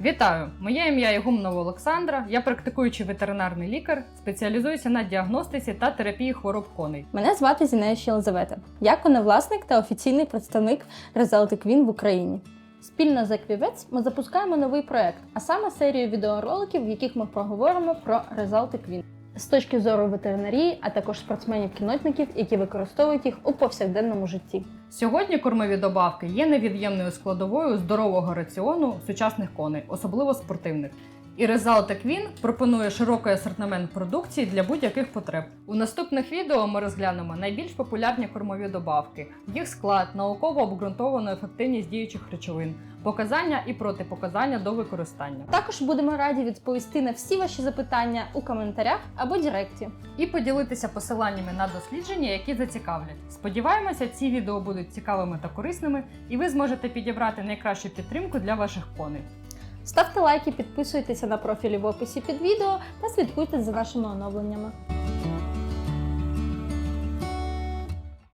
Вітаю! Моє ім'я Ігумнова Олександра. Я практикуючий ветеринарний лікар, спеціалізуюся на діагностиці та терапії хвороб коней. Мене звати Зінея Єлизавета. Я коневласник та офіційний представник Result Queen в Україні. Спільно з Еквівець ми запускаємо новий проект, а саме серію відеороликів, в яких ми проговоримо про Result Queen з точки зору ветеринарії, а також спортсменів-кінотників, які використовують їх у повсякденному житті. Сьогодні кормові добавки є невід'ємною складовою здорового раціону сучасних коней, особливо спортивних. І Result Queen пропонує широкий асортимент продукції для будь-яких потреб. У наступних відео ми розглянемо найбільш популярні кормові добавки, їх склад, науково обґрунтовану ефективність діючих речовин, показання і протипоказання до використання. Також будемо раді відповісти на всі ваші запитання у коментарях або Директі. і поділитися посиланнями на дослідження, які зацікавлять. Сподіваємося, ці відео будуть цікавими та корисними, і ви зможете підібрати найкращу підтримку для ваших коней. Ставте лайки, підписуйтеся на профілі в описі під відео та слідкуйте за нашими оновленнями.